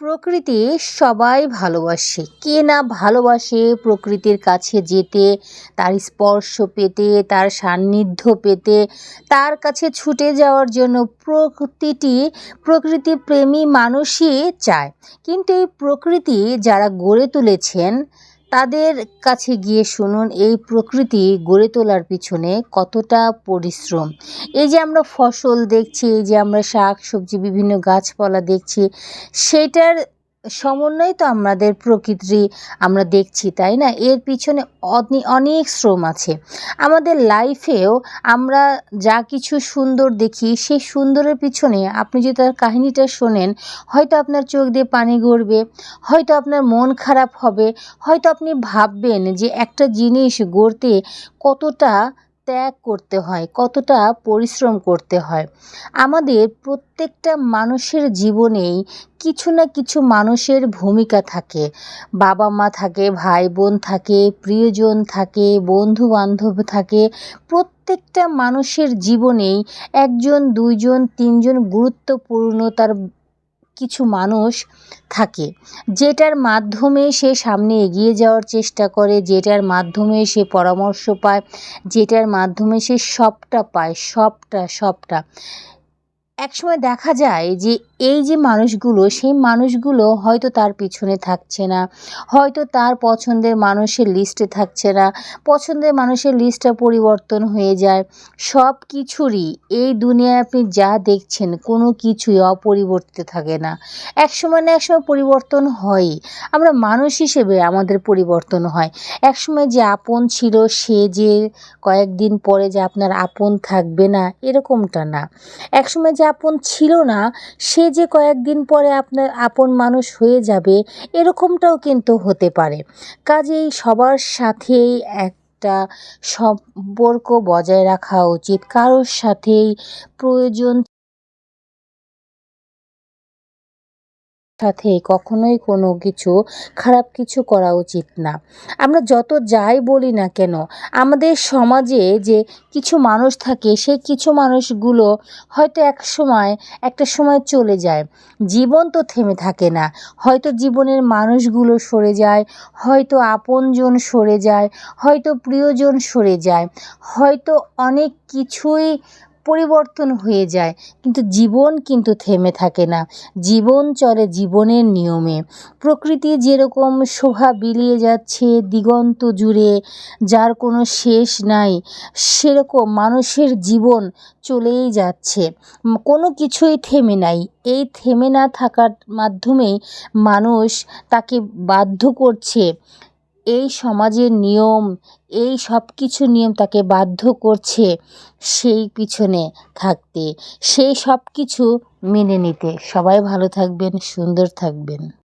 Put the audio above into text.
প্রকৃতি সবাই ভালোবাসে। কে না ভালোবাসে প্রকৃতির কাছে যেতে, তার স্পর্শ পেতে, তার সান্নিধ্য পেতে, তার কাছে ছুটে যাওয়ার জন্য প্রকৃতিটি প্রকৃতি প্রেমী মানুষই চায়। কিন্তু এই প্রকৃতি যারা গড়ে তুলেছেন তাদের কাছে গিয়ে শুনুন, এই প্রকৃতি গড়ে তোলার পিছনে কতটা পরিশ্রম। এই যে আমরা ফসল দেখছি, এই যে আমরা শাক, সবজি, বিভিন্ন গাছপালা দেখছি, সেটার সমন্বয় তো আমাদের প্রকৃতি, আমরা দেখছি, তাই না? এর পিছনে অনেক শ্রম আছে। আমাদের লাইফেও আমরা যা কিছু সুন্দর দেখি, সেই সুন্দরের পিছনে আপনি যদি তার কাহিনিটা শোনেন, হয়তো আপনার চোখ দিয়ে পানি গড়বে, হয়তো আপনার মন খারাপ হবে, হয়তো আপনি ভাববেন যে একটা জিনিস গড়তে কতটা ত্যাগ করতে হয়, কতটা পরিশ্রম করতে হয়। আমাদের প্রত্যেকটা মানুষের জীবনেই কিছু না কিছু মানুষের ভূমিকা থাকে। বাবা মা থাকে ভাই বোন থাকে, প্রিয়জন থাকে বন্ধু বান্ধব থাকে। প্রত্যেকটা মানুষের জীবনেই একজন, দুইজন, তিনজন গুরুত্বপূর্ণ তার কিছু মানুষ থাকে, যেটার মাধ্যমে সে সামনে এগিয়ে যাওয়ার চেষ্টা করে, যেটার মাধ্যমে সে পরামর্শ পায়, যেটার মাধ্যমে সে সবটা পায়, সবটা সবটা। একসময় দেখা যায় যে এই যে মানুষগুলো, সেই মানুষগুলো হয়তো তার পিছনে থাকছে না, হয়তো তার পছন্দের মানুষের লিস্টে থাকছে না, পছন্দের মানুষের লিস্টটা পরিবর্তন হয়ে যায়। সব কিছুরই এই দুনিয়ায় আপনি যা দেখছেন, কোনো কিছুই অপরিবর্তিত থাকে না। একসময় না একসময় পরিবর্তন হয়ই আমরা মানুষ হিসেবে আমাদের পরিবর্তন হয়। একসময় যে আপন ছিল, সে যে কয়েকদিন পরে যে আপনার আপন থাকবে না, এরকমটা না। একসময় যে আপন ছিল না, সে যে কয়েকদিন পরে আপনার আপন মানুষ হয়ে যাবে, এরকমটাও কিন্তু হতে পারে। কাজেই সবার সাথেই একটা সম্পর্ক বজায় রাখা উচিত। কারোর সাথেই প্রয়োজন সাথে কখনোই কোনো কিছু, খারাপ কিছু করা উচিত না। আমরা যত যাই বলি না কেন, আমাদের সমাজে যে কিছু মানুষ থাকে, সেই কিছু মানুষগুলো হয়তো এক সময়, একটা সময় চলে যায়। জীবন তো থেমে থাকে না। হয়তো জীবনের মানুষগুলো সরে যায়, হয়তো আপনজন সরে যায়, হয়তো প্রিয়জন সরে যায়, হয়তো অনেক কিছুই পরিবর্তন হয়ে যায়। কিন্তু জীবন কিন্তু থেমে থাকে না। জীবন চলে জীবনের নিয়মে। প্রকৃতি যেরকম শোভা বিলিয়ে যাচ্ছে দিগন্ত জুড়ে, যার কোনো শেষ নাই, সেরকম মানুষের জীবন চলেই যাচ্ছে। কোনো কিছুই থেমে নাই। এই থেমে না থাকার মাধ্যমেই মানুষ তাকে বাধ্য করছে এই সমাজের নিয়ম, এই সব কিছু নিয়ম তাকে বাধ্য করছে সেই পিছনে থাকতে, সেই সব কিছু মেনে নিতে। সবাই ভালো থাকবেন, সুন্দর থাকবেন।